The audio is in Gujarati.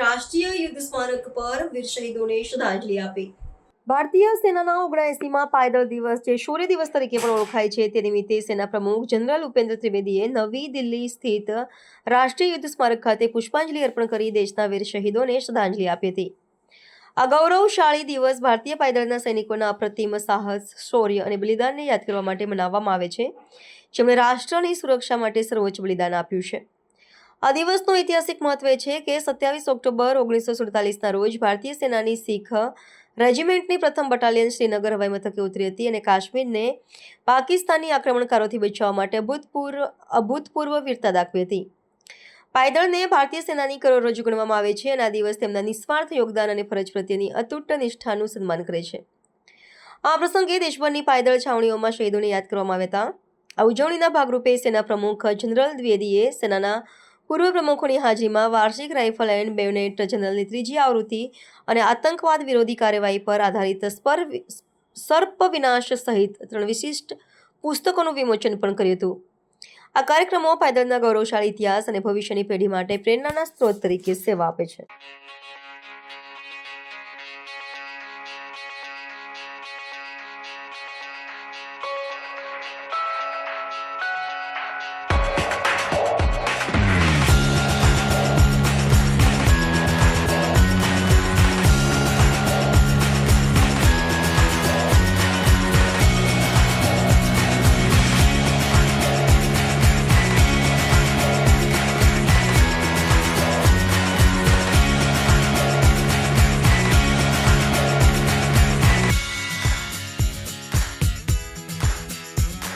રાષ્ટ્રીય યુદ્ધ સ્મારક પર વીર શહીદોને શ્રદ્ધાંજલિ આપી. ભારતીય સેનાના ઓગણએસીમાં પાયદળ દિવસ જે શૌર્ય દિવસ તરીકે પણ ઓળખાય છે, તે નિમિત્તે સેના પ્રમુખ જનરલ ઉપેન્દ્ર ત્રિવેદીએ નવી દિલ્હી સ્થિત રાષ્ટ્રીય યુદ્ધ સ્મારક ખાતે પુષ્પાંજલિ અર્પણ કરી દેશના વીર શહીદોને શ્રદ્ધાંજલિ આપી હતી. આ ગૌરવશાળી દિવસ ભારતીય પાયદળના સૈનિકોના અપ્રતિમ સાહસ, શૌર્ય અને બલિદાનને યાદ કરવા માટે મનાવવામાં આવે છે. જેમણે રાષ્ટ્રની સુરક્ષા માટે સર્વોચ્ચ બલિદાન આપ્યું છે. આ દિવસનું ઐતિહાસિક મહત્વ છે કે સત્યાવીસ ઓક્ટોબર ઓગણીસો સુડતાલીસના રોજ ભારતીય સેનાની શીખ રેજિમેન્ટની પ્રથમ બટાલિયન શ્રીનગર હવાઈ મથકે ઉતરી હતી અને કાશ્મીરને પાકિસ્તાની આક્રમણકારોથી બચાવવા માટે અભૂતપૂર્વ અભૂતપૂર્વ વીરતા દાખવી હતી. પાયદળને ભારતીય સેનાની કરોડરજ્જુ ગણવામાં આવે છે અને આ દિવસ તેમના નિસ્વાર્થ યોગદાન અને ફરજ પ્રત્યેની અતૂટ નિષ્ઠાનું સન્માન કરે છે. આ પ્રસંગે દેશભરની પાયદળ છાવણીઓમાં શહીદોને યાદ કરવામાં આવ્યા હતા. આ ઉજવણીના ભાગરૂપે સેના પ્રમુખ જનરલ દ્વિવેદીએ સેનાના પૂર્વ પ્રમુખોની હાજરીમાં વાર્ષિક રાઇફલ એન્ડ બેવનેટ જનરલની ત્રીજી આવૃત્તિ અને આતંકવાદ વિરોધી કાર્યવાહી પર આધારિત સ્પર સર્પ વિનાશ સહિત ત્રણ વિશિષ્ટ પુસ્તકોનું વિમોચન પણ કર્યું હતું. આ કાર્યક્રમો પાયદળના ગૌરવશાળી ઇતિહાસ અને ભવિષ્યની પેઢી માટે પ્રેરણાના સ્ત્રોત તરીકે સેવા આપે છે.